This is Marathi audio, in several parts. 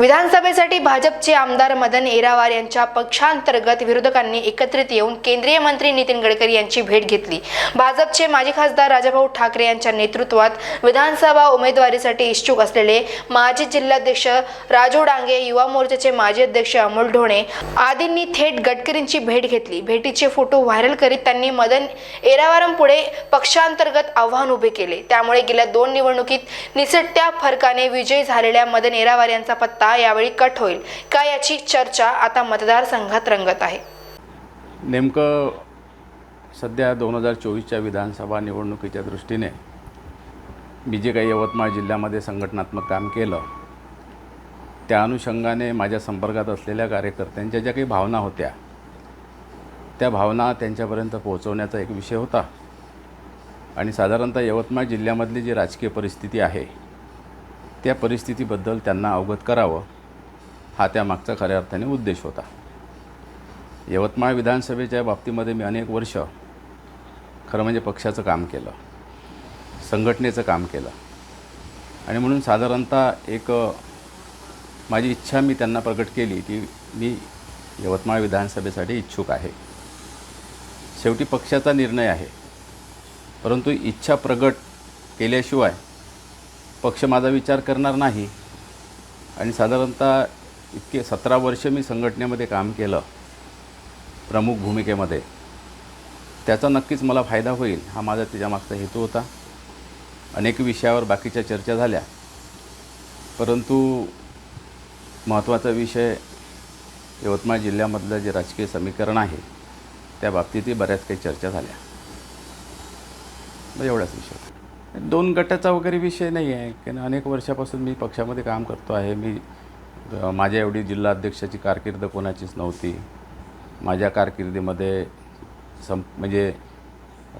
विधानसभेसाठी भाजपचे आमदार मदन येरावार यांच्या पक्षांतर्गत विरोधकांनी एकत्रित येऊन केंद्रीय मंत्री नितीन गडकरी यांची भेट घेतली. भाजपचे माजी खासदार राजाभाऊ ठाकरे यांच्या नेतृत्वात विधानसभा उमेदवारीसाठी इच्छुक असलेले माजी जिल्हाध्यक्ष राजू डांगे युवा मोर्चाचे माजी अध्यक्ष अमोल ढोणे आदींनी थेट गडकरींची भेट घेतली. भेटीचे फोटो व्हायरल करीत त्यांनी मदन येरावारांपुढे पक्षांतर्गत आव्हान उभे केले. त्यामुळे गेल्या दोन निवडणुकीत निसटत्या फरकाने विजयी झालेल्या मदन येरावार यांचा पत्ता यावेळी कट होईल. का याची चर्चा आता मतदारसंघात रंगत आहे? नेमकं सध्या दोन हजार चोवीसच्या विधानसभा निवडणुकीच्या दृष्टीने मी जे काही यवतमाळ जिल्ह्यामध्ये संघटनात्मक काम केलं त्या अनुषंगाने माझ्या संपर्कात असलेल्या कार्यकर्त्यांच्या ज्या काही भावना होत्या त्या भावना त्यांच्यापर्यंत पोहोचवण्याचा एक विषय होता. आणि साधारणतः यवतमाळ जिल्ह्यामधली जी राजकीय परिस्थिती आहे त्या परिस्थितीबद्दल त्यांना अवगत करावं हा त्यामागचा खऱ्या अर्थाने उद्देश होता. यवतमाळ विधानसभेच्या बाबतीमध्ये मी अनेक वर्ष खरं म्हणजे पक्षाचं काम केलं संघटनेचं काम केलं. आणि म्हणून साधारणतः एक माझी इच्छा मी त्यांना प्रकट केली की मी यवतमाळ विधानसभेसाठी इच्छुक आहे. शेवटी पक्षाचा निर्णय आहे. परंतु इच्छा प्रगट केल्याशिवाय पक्ष माझा विचार करणार नाही. आणि साधारणतः इतके सतरा वर्ष मी संघटनेमध्ये काम केलं प्रमुख भूमिकेमध्ये. त्याचा नक्कीच मला फायदा होईल हा माझा त्याच्यामागचा हेतू होता. अनेक विषयावर बाकीच्या चर्चा झाल्या. परंतु महत्त्वाचा विषय यवतमाळ जिल्ह्यामधलं जे राजकीय समीकरण आहे त्या बाबतीतही बऱ्याच काही चर्चा झाल्या. मग एवढाच विषय होता. दोन गटाचा वगैरे विषय नाही आहे कारण अनेक वर्षापासून मी पक्षामध्ये काम करतो आहे. मी माझ्या एवढी जिल्हा अध्यक्षाची कारकीर्द कोणाचीच नव्हती. माझ्या कारकिर्दीमध्ये सं म्हणजे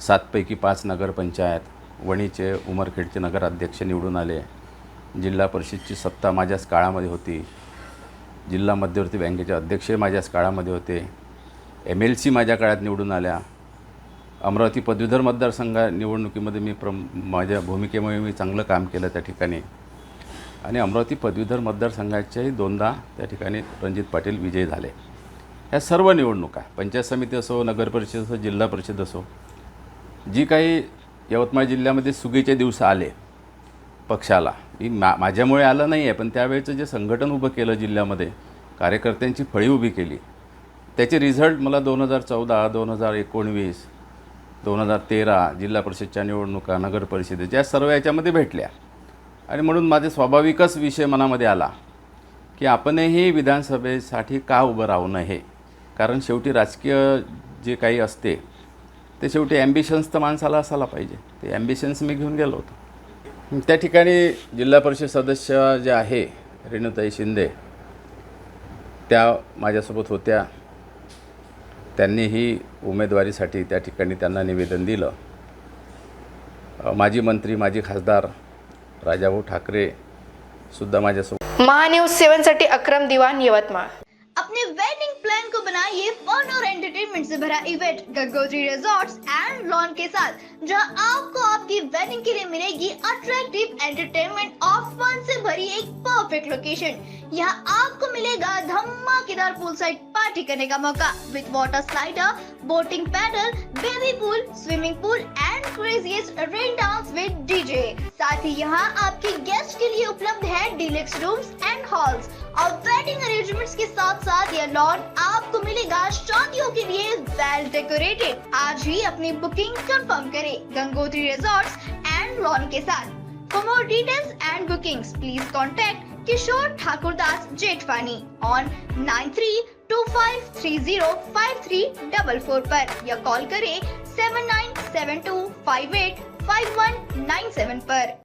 सातपैकी पाच नगरपंचायत वणीचे उमरखेडचे नगराध्यक्ष निवडून आले. जिल्हा परिषदची सत्ता माझ्याच काळामध्ये होती. जिल्हा मध्यवर्ती बँकेचे अध्यक्षही माझ्याच काळामध्ये होते. एम एल सी माझ्या काळात निवडून आल्या. अमरावती पदवीधर मतदारसंघा निवडणुकीमध्ये मी प्र माझ्या भूमिकेमुळे मी चांगलं काम केलं त्या ठिकाणी. आणि अमरावती पदवीधर मतदारसंघाच्याही दोनदा त्या ठिकाणी रणजित पाटील विजयी झाले. ह्या सर्व निवडणुका पंचायत समिती असो नगर परिषद असो जिल्हा परिषद असो जी काही यवतमाळ जिल्ह्यामध्ये सुगीचे दिवस आले पक्षाला मी मा माझ्यामुळे आलं नाही आहे पण त्यावेळेचं जे संघटन उभं केलं जिल्ह्यामध्ये कार्यकर्त्यांची फळी उभी केली त्याचे रिझल्ट मला दोन हजार चौदा दोन हजार एकोणवीस दोन हजार तेरा जिल्हा परिषदच्या निवडणुका नगर परिषदेच्या सर्व याच्यामध्ये भेटल्या. आणि म्हणून माझे स्वाभाविकच विषय मनामध्ये आला की आपणही विधानसभेसाठी का उभं राहू नये? कारण शेवटी राजकीय जे काही असते ते शेवटी ॲम्बिशन्स तर माणसाला असायला पाहिजे. ते ॲम्बिशन्स मी घेऊन गेलो होतो. त्या ठिकाणी जिल्हा परिषद सदस्य जे आहे रेणुताई शिंदे त्या माझ्यासोबत होत्या. त्यांनीही उमेदवारीसाठी त्या ठिकाणी त्यांना निवेदन दिलं. माजी मंत्री माजी खासदार राजाभाऊ ठाकरे सुद्धा माझ्यासोबत महान्यूज सेवनसाठी अक्रम दिवान यवतमाळ. अपने वेडिंग प्लान को बनाइए फन और एंटरटेनमेंट से भरा event Gangotri resorts and lawn के साथ जहां आपको आपकी वेडिंग के लिए मिलेगी अट्रैक्टिव एंटरटेनमेंट और फन से भरी एक परफेक्ट लोकेशन यहाँ आपको मिलेगा धमाकेदार पूल साइड पार्टी करने का मौका। With water slider boating paddle baby pool swimming pool and craziest rain dance with DJ साथ ही यहाँ आपके गेस्ट के लिए उपलब्ध है डिलेक्स रूम्स एंड हॉल्स और वेडिंग अरेंजमेंट्स के साथ साथ यह लॉन आपको मिलेगा शादियों के लिए वेल डेकोरेटेड आज ही अपनी बुकिंग कंफर्म करें गंगोत्री रिजॉर्ट्स एंड लॉन के साथ। For more details and bookings, please contact Kishor Thakur Das Jethwani on nine three two five three zero five three double four पर या कॉल करें seven nine seven two five eight five one nine seven आरोप